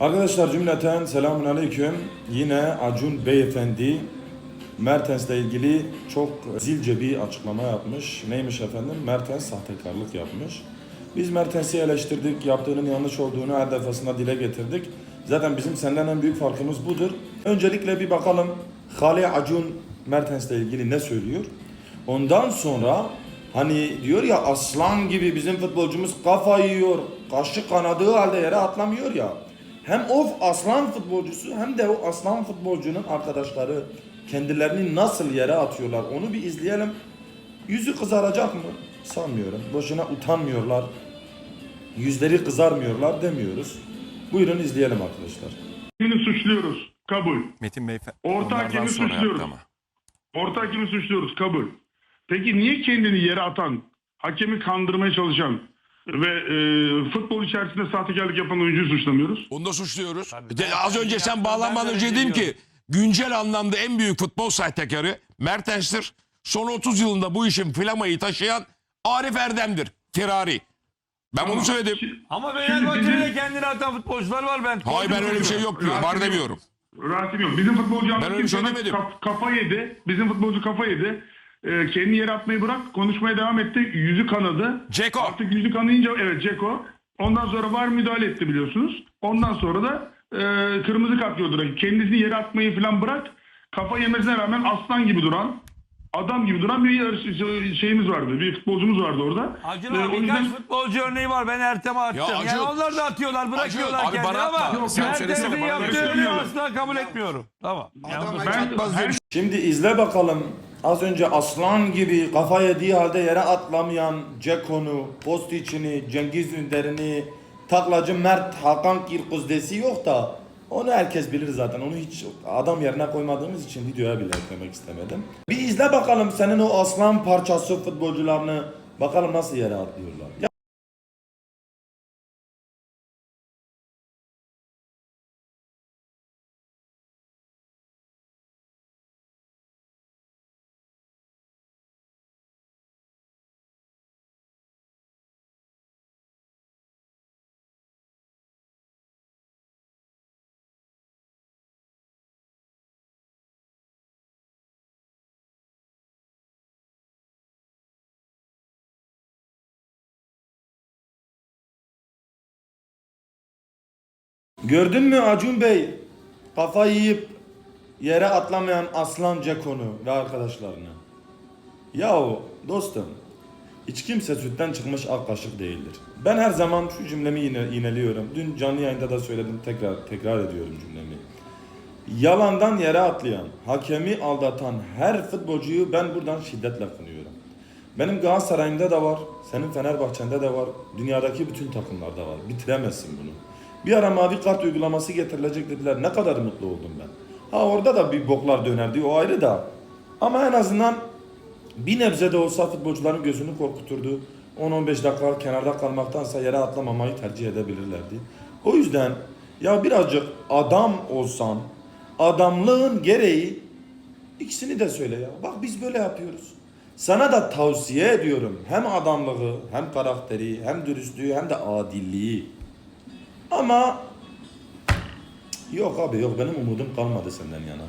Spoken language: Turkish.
Arkadaşlar cümleten selamun aleyküm. Yine Acun Beyefendi Mertens'le ilgili çok zilce bir açıklama yapmış. Neymiş efendim? Mertens sahtekarlık yapmış. Biz Mertens'i eleştirdik, yaptığının yanlış olduğunu her defasında dile getirdik. Zaten bizim senden en büyük farkımız budur. Öncelikle bir bakalım Hale Acun Mertens'le ilgili ne söylüyor? Ondan sonra hani diyor ya aslan gibi bizim futbolcumuz kafa yiyor, kaşı kanadığı halde yere atlamıyor ya. Hem o aslan futbolcusu hem de o aslan futbolcunun arkadaşları kendilerini nasıl yere atıyorlar onu bir izleyelim. Yüzü kızaracak mı? Sanmıyorum. Boşuna utanmıyorlar. Yüzleri kızarmıyorlar demiyoruz. Buyurun izleyelim arkadaşlar. Hakemini suçluyoruz. Kabul. Metin Bey Orta hakemi suçluyoruz. Orta hakemi suçluyoruz. Kabul. Peki niye kendini yere atan, hakemi kandırmaya çalışan ve e, futbol içerisinde sahtekarlık yapan oyuncuyu suçlamıyoruz? Onu da suçluyoruz. Tabii, De- ben- az önce sen bağlanmadan önce dedim ki güncel anlamda en büyük futbol sahtekarı Mertens'tir. Son 30 yılında bu işin flamayı taşıyan Arif Erdem'dir. Ferrari. Ben bunu söyledim. Ama Fenerbahçe'de de kendini atan futbolcular var ben. Hayır ben öyle bir şey yok diyorum. Var demiyorum. Rasim yok. Bizim futbolcu Ben öyle bir şey demedim. kaf- kafa yedi. Bizim futbolcu kafa yedi. E, kendini yere atmayı bırak. Konuşmaya devam etti. Yüzü kanadı. Ceko. Artık yüzü kanayınca evet Ceko. Ondan sonra var müdahale etti biliyorsunuz. Ondan sonra da e, kırmızı kart gördü. Kendisini yere atmayı falan bırak. Kafa yemesine rağmen aslan gibi duran, adam gibi duran bir yarış- şeyimiz vardı. Bir futbolcumuz vardı orada. Acun E, abi o birkaç yüzden futbolcu örneği var. Ben Ertem'e attım. Ya Acun- yani onlar da atıyorlar, bırakıyorlar Acun, abi kendini bana ama Yok, sen söylesene, Mertens'in bana yaptığı örneği asla kabul etmiyorum. Tamam. Yalnız- ben, her Şimdi izle bakalım. Az önce aslan gibi kafa yediği halde yere atlamayan Ceko'nu, Postic'ini, Cengiz Ünder'ini, taklacı Mert Hakan Kirkuzdesi yok da onu herkes bilir zaten. Onu hiç adam yerine koymadığımız için videoya bile eklemek istemedim. Bir izle bakalım senin o aslan parçası futbolcularını bakalım nasıl yere atlıyorlar. Gördün mü Acun Bey? Kafa yiyip yere atlamayan Aslan Ceko'nu ve arkadaşlarını. Yahu dostum, hiç kimse sütten çıkmış ak kaşık değildir. Ben her zaman şu cümlemi yine yineliyorum. Dün canlı yayında da söyledim, tekrar tekrar ediyorum cümlemi. Yalandan yere atlayan, hakemi aldatan her futbolcuyu ben buradan şiddetle kınıyorum. Benim Galatasaray'ımda da var, senin Fenerbahçe'nde de var, dünyadaki bütün takımlarda var. Bitiremezsin bunu. Bir ara mavi kart uygulaması getirilecek dediler. Ne kadar mutlu oldum ben. Ha orada da bir boklar dönerdi o ayrı da. Ama en azından bir nebze de olsa futbolcuların gözünü korkuturdu. 10-15 dakika kenarda kalmaktansa yere atlamamayı tercih edebilirlerdi. O yüzden ya birazcık adam olsan, adamlığın gereği ikisini de söyle ya. Bak biz böyle yapıyoruz. Sana da tavsiye ediyorum. Hem adamlığı, hem karakteri, hem dürüstlüğü, hem de adilliği. Ama yok abi yok benim umudum kalmadı senden yana.